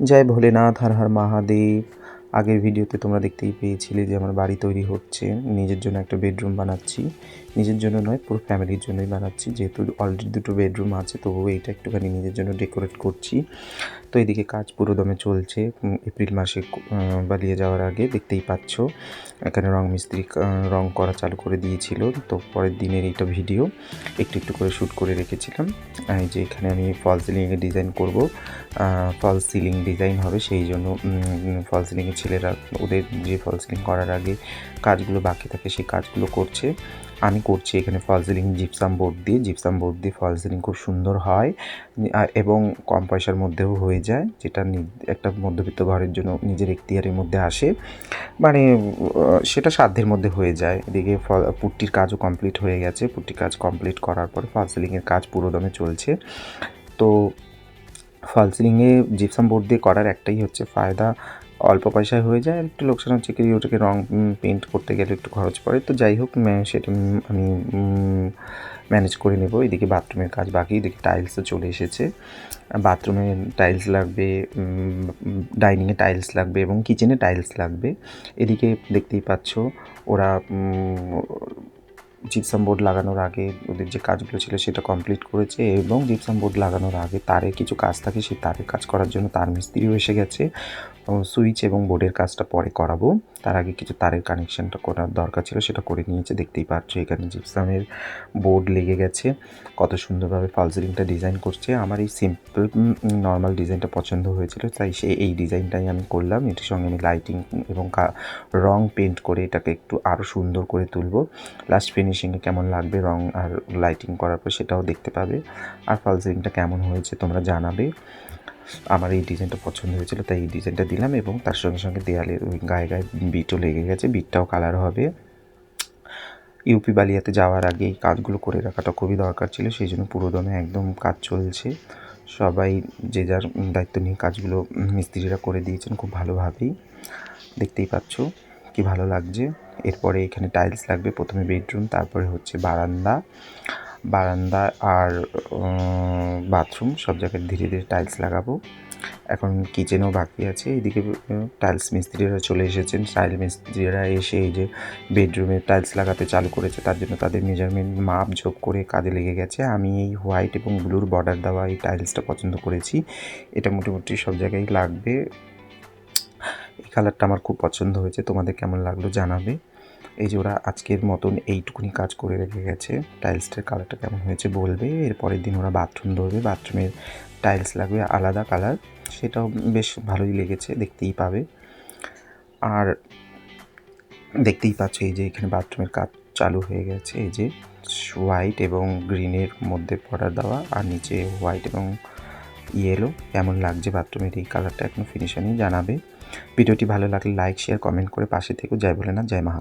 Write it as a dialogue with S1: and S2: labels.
S1: जय भोलेनाथ हर हर महादेव। আগের ভিডিওতে তোমরা দেখতেই পেয়েছিলে যে আমার বাড়ি তৈরি হচ্ছে। নিজের জন্য একটা বেডরুম বানাচ্ছি। নিজের জন্য নয়, পুরো ফ্যামিলির জন্যই বানাচ্ছি। যেহেতু অলরেডি দুটো বেডরুম আছে তবুও এইটা একটুখানি নিজের জন্য ডেকোরেট করছি। তো এদিকে কাজ পুরো দমে চলছে। এপ্রিল মাসে বালিয়ে যাওয়ার আগে দেখতেই পাচ্ছ, এখানে রং মিস্ত্রি রং করা চালু করে দিয়েছিল। তো পরের দিনের এইটা ভিডিও একটু একটু করে শ্যুট করে রেখেছিলাম। যে এখানে আমি ফল সিলিংয়ে ডিজাইন করব। ফল সিলিং ডিজাইন হবে, সেই জন্য ফল সিলিংয়ের ছেলেরা ওদের যে ফল সিলিং করার আগে কাজগুলো বাকি থাকে, সেই কাজগুলো করছে। আমি করছি এখানে ফল সিলিং জিপসাম বোর্ড দিয়ে। জিপসাম বোর্ড দিয়ে ফল সিলিং খুব সুন্দর হয়। এবং কম পয়সার মধ্যেও হয়ে যায়, যেটা একটা মধ্যবিত্ত ঘরের জন্য নিজের এখতিয়ারের মধ্যে আসে। মানে সেটা সাধ্যের মধ্যে হয়ে যায়। এদিকে ফল, পুট্টির কাজও কমপ্লিট হয়ে গেছে। পুট্টির কাজ কমপ্লিট করার পরে ফল সিলিংয়ের কাজ পুরোদমে চলছে। তো ফল সিলিংয়ে জিপসাম বোর্ড দিয়ে করার একটাই হচ্ছে ফায়দা। অল্প পয়সায় হয়ে যায়, আর একটু লোকসান হচ্ছে কি ওটাকে রং পেন্ট করতে গেলে একটু খরচ পড়ে। তো যাই হোক সেটা আমি ম্যানেজ করে নেব। এদিকে বাথরুমের কাজ বাকি, এদিকে টাইলসও চলে এসেছে। বাথরুমে টাইলস লাগবে ডাইনিংয়ে টাইলস লাগবে এবং কিচেনে টাইলস লাগবে। এদিকে দেখতেই পাচ্ছ, ওরা জিপসাম বোর্ড লাগানোর আগে ওদের যে কাজগুলো ছিল সেটা কমপ্লিট করেছে এবং জিপসাম বোর্ড লাগানোর আগে তারের কিছু কাজ থাকে, সেই তারের কাজ করার জন্য তার মিস্ত্রিও এসে গেছে। সুইচ এবং বোর্ডের কাজটা পরে করাবো। তার আগে কিছু তারের কানেকশনটা করার দরকার ছিল, সেটা করে নিয়েছে। দেখতেই পাচ্ছ এখানে জিপসামের বোর্ড লেগে গেছে। কত সুন্দরভাবে ফালসিলিংটা ডিজাইন করছে। আমার এই সিম্পল নর্মাল ডিজাইনটা পছন্দ হয়েছিল, তাই সে এই ডিজাইনটাই আমি করলাম। এটির সঙ্গে আমি লাইটিং এবং রং পেন্ট করে এটাকে একটু আরও সুন্দর করে তুলবো। লাস্ট ফিনিশিংয়ে কেমন লাগবে রং আর লাইটিং করার পর সেটাও দেখতে পাবে। আর ফলসিলিংটা কেমন হয়েছে তোমরা জানাবে। আমার এই ডিজাইনটা পছন্দ হয়েছিল, তাই এই ডিজাইনটা দিলাম এবং তার সঙ্গে সঙ্গে দেয়ালের ওই গায়ে গায়ে বিটও লেগে গেছে, বিটটাও কালার হবে। ইউপি বালিয়াতে যাওয়ার আগে এই কাজগুলো করে রাখাটা খুবই দরকার ছিল, সেই জন্য পুরোদমে একদম কাজ চলছে। সবাই যে যার দায়িত্ব নিয়ে কাজগুলো মিস্ত্রিরা করে দিয়েছেন খুব ভালোভাবেই। দেখতেই পাচ্ছ কি ভালো লাগছে। এরপরে এখানে টাইলস লাগবে, প্রথমে বেডরুম তারপরে হচ্ছে বারান্দা। বারান্দা আর বাথরুম, সব জায়গায় ধীরে ধীরে টাইলস লাগাবো। এখন কিচেনও বাকি আছে। এদিকে টাইলস মিস্ত্রিরা চলে এসেছেন। টাইল মিস্ত্রিরা এসে এই যে বেডরুমে টাইলস লাগাতে চালু করেছে, তার জন্য তাদের মেজারমেন্ট মাপ যোগ করে কাজে লেগে গেছে। আমি এই হোয়াইট এবং ব্লুর বর্ডার দেওয়া এই টাইলসটা পছন্দ করেছি। এটা মোটামুটি সব জায়গায় লাগবে। এই কালারটা আমার খুব পছন্দ হয়েছে। তোমাদের কেমন লাগল জানাবে। এই যে ওরা আজকের মতন এইটুকুনি কাজ করে রেখে গেছে। টাইলসটার কালারটা কেমন হয়েছে বলবে। এর পরের দিন ওরা বাথরুম ধরবে। বাথরুমের টাইলস লাগবে আলাদা কালার সেটাও বেশ ভালোই লেগেছে, দেখতেই পাবে। আর দেখতেই পাচ্ছ এই যে এখানে বাথরুমের কাজ চালু হয়ে গেছে। এই যে হোয়াইট এবং গ্রিনের মধ্যে বর্ডার দেওয়া আর নিচে হোয়াইট এবং ইয়েলো কেমন লাগছে বাথরুমের এই কালারটা এখনও ফিনিশিংই জানাবে। ভিডিওটি ভালো লাগলে লাইক শেয়ার কমেন্ট করে পাশে থেকেও জয় না জয় মহা